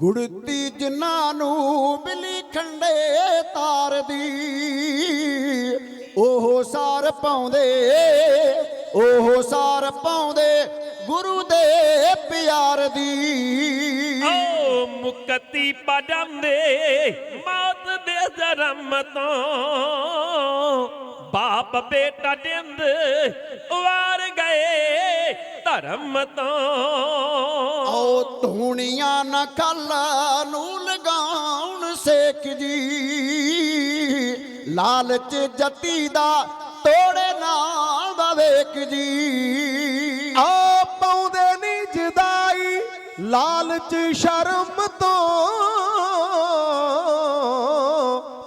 ਗੁੜਤੀ ਜਿਨ੍ਹਾਂ ਨੂੰ ਬਿਲੀ ਖੰਡੇ ਤਾਰਦੀ ਉਹ ਸਾਰ ਪਾਉਂਦੇ, ਉਹ ਸਾਰ ਪਾਉਂਦੇ ਗੁਰੂ ਦੇ ਪਿਆਰ ਦੀ। ਓ ਮੁਕਤੀ ਪੜੰਦੇ ਮੌਤ ਦੇ ਜਨਮ ਤੋਂ। ਬਾਪ ਬੇਟਾ ਦਿੰਦ ਵਾਰ ਗਏ ਧਰਮ ਤੋਂ ਆਓ ਧੂਣੀਆਂ ਨਾ ਕੱਲ ਨੂੰ ਲਗਾਉਣ ਸੇਕ ਜੀ। ਲਾਲਚ ਜਤੀ ਦਾ ਤੋੜੇ ਨਾਲ ਦਾ ਵੇਖ ਜੀ। ਆ ਪਾਉਂਦੇ ਨਹੀਂ ਜਦਾਈ, ਲਾਲਚ ਸ਼ਰਮ ਤੋਂ।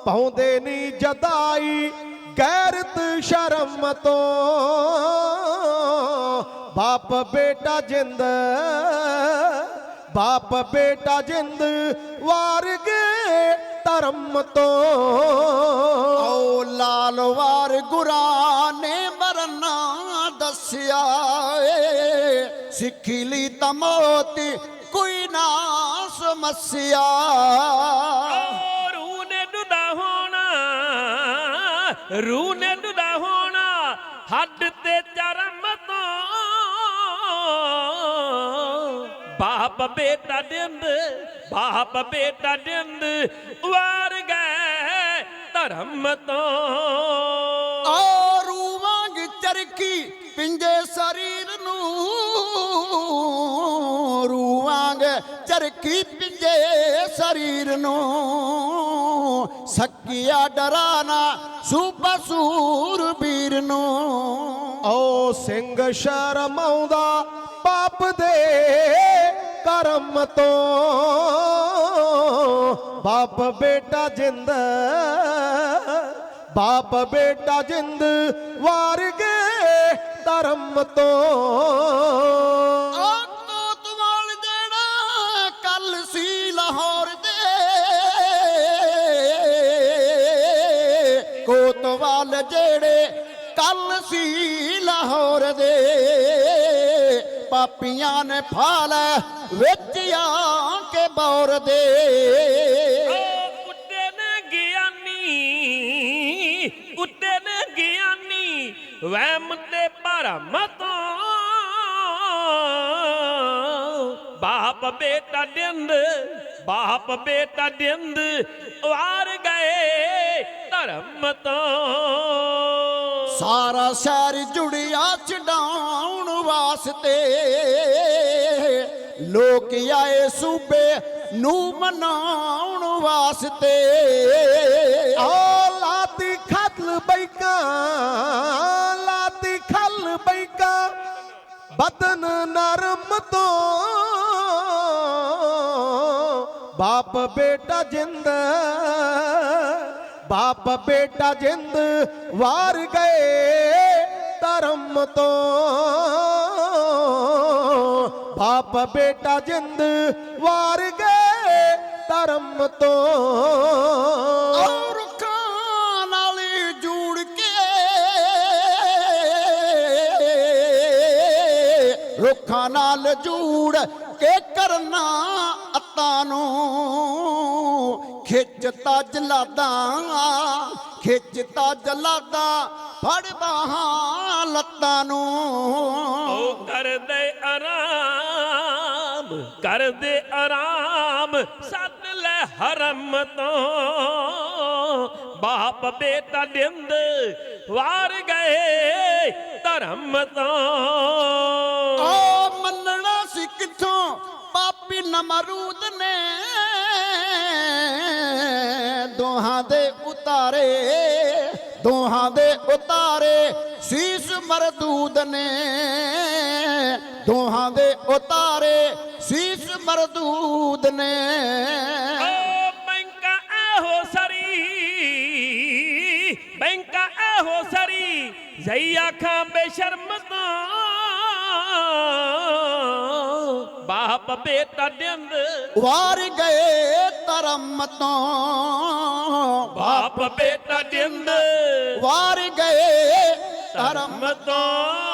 ਪਾਉਂਦੇ ਨਹੀਂ ਜਦਾਈ, ਗੈਰਤ ਸ਼ਰਮ ਤੋਂ। ਬਾਪ ਬੇਟਾ ਜਿੰਦ ਬਾਪ ਬੇਟਾ ਜਿੰਦ ਵਾਰ ਗਏ ਧਰਮ ਤੋਂ। ਆਓ ਲਾਲਵਾਰ ਗੁਰਾਂ ਨੇ ਮਰਨਾ ਦੱਸਿਆ ਏ। ਸਿੱਖੀ ਲਈ ਤਾਂ ਮੌਤ ਕੋਈ ਨਾ ਸਮੱਸਿਆ ਰੂ ਨੇ ਡੁੱਡਾ ਹੋਣਾ ਰੂ ਨੇ ਡੁੱਡਾ ਹੋਣਾ ਹੱਡ ਤੇ ਚਰਮ ਬਾਪ ਬੇਟਾ ਦਿੰਦ ਬਾਪ ਬੇਟਾ ਦਿੰਦ ਵਾਰ ਗਏ ਧਰਮ ਤੋਂ। ਆ ਰੂਵਾਂਗ ਚਰਖੀ ਪਿੰਜੇ ਸਰੀਰ ਨੂੰ। ਰੂਵਾਂਗ ਚਰਖੀ ਪਿੰਜੇ ਸਰੀਰ ਨੂੰ। ਸੱਕਿਆ ਡਰਾਨਾ ਸੂਪਾ ਸੂਰਬੀਰ ਨੂੰ। ਓ ਸਿੰਘ ਸ਼ਰਮਾਉਂਦਾ ਪਾਪ ਦੇ ਕਰਮ ਤੋਂ ਬਾਪ ਬੇਟਾ ਜਿੰਦ, ਬਾਪ ਬੇਟਾ ਜਿੰਦ ਵਾਰ ਗਏ ਧਰਮ ਤੋਂ। ਆ ਕੋਤਵਾਲ ਜਿਹੜਾ ਕੱਲ ਸੀ ਲਾਹੌਰ ਦੇ। ਕੋਤਵਾਲ ਜਿਹੜੇ ਕੱਲ ਸੀ ਲਾਹੌਰ ਦੇ। ਪਾਪੀਆਂ ਨੇ ਫਾਲ ਵਿੱਚ ਆ ਕੇ ਬੌਰ ਦੇ। ਓ ਉੱਤੇ ਨੇ ਗਿਆਨੀ ਉੱਤੇ ਨੇ ਗਿਆਨੀ, ਵਹਿਮ ਤੇ ਭਰਮ ਤੋਂ ਬਾਪ ਬੇਟਾ ਦਿੰਦ ਬਾਪ ਬੇਟਾ ਦਿੰਦ ਵਾਰ ਗਏ ਧਰਮ ਤੋਂ। ਸਾਰਾ ਸ਼ਹਿਰ ਜੁੜਿਆ ਛਡਾਉਣ ਵਾਸਤੇ। ਲੋਕ ਆਏ ਸੂਬੇ ਨੂੰ ਮਨਾਉਣ ਵਾਸਤੇ। ਆ ਲਾਤੀ ਖਤਲ ਬੈਕਾ, ਲਾਤੀ ਖਲ ਬੈਕਾ, ਬਦਨ ਨਰਮ ਤੋਂ। ਬਾਪ ਬੇਟਾ ਜਿੰਦ ਬਾਪ ਬੇਟਾ ਜਿੰਦ ਵਾਰ ਗਏ ਧਰਮ ਤੋਂ। ਬਾਪ ਬੇਟਾ ਜਿੰਦ ਵਾਰ ਗਏ ਧਰਮ ਤੋਂ। ਔਰ ਰੁੱਖਾਂ ਨਾਲ ਜੂੜ ਕੇ ਰੁੱਖਾਂ ਨਾਲ ਜੂੜ ਕੇ ਕਰਨਾ ਅੱਤਾਂ ਨੂੰ। ਖਿੱਚਤਾ ਜਲਾਦਾਂ ਖਿੱਚਤਾ ਜਲਾਦਾਂ ਫੜਦਾ ਹਾਂ ਲੱਤਾਂ ਨੂੰ। ਉਹ ਕਰਦੇ ਆਰਾਮ ਕਰਦੇ ਆਰਾਮ ਸੱਦ ਲੈ ਹਰਮ ਤੋਂ। ਬਾਪ ਬੇਟਾ ਦਿੰਦ ਵਾਰ ਗਏ ਧਰਮ ਤੋਂ। ਓ ਮੰਨਣਾ ਸੀ ਕਿੱਥੋਂ? ਪਾਪੀ ਨਮਰੂਦ ਨੇ ਦੇ ਉਤਾਰੇ ਦੋਹਾਂ ਦੇ ਉਤਾਰੇ ਸੀਸ ਮਰਦੂਦ ਨੇ। ਦੋਹਾਂ ਦੇ ਉਤਾਰੇ ਸੀਸ ਮਰਦੂਦ ਨੇ। ਓ ਬੈਂਕਾ ਇਹੋ ਸਰੀ ਬੈਂਕਾ ਇਹੋ ਸਰੀ ਜਈ ਆਖਾਂ ਬੇਸ਼ਰਮ ਤੋਂ। ਬਾਪ ਬੇਟਾ ਦਿੰਦ ਵਾਰ ਗਏ ਧਰਮ ਤੋਂ ਬਾਪ ਬੇਟਾ ਦਿੰਦ ਵਾਰ ਗਏ ਧਰਮ ਧਰਮ ਤੋਂ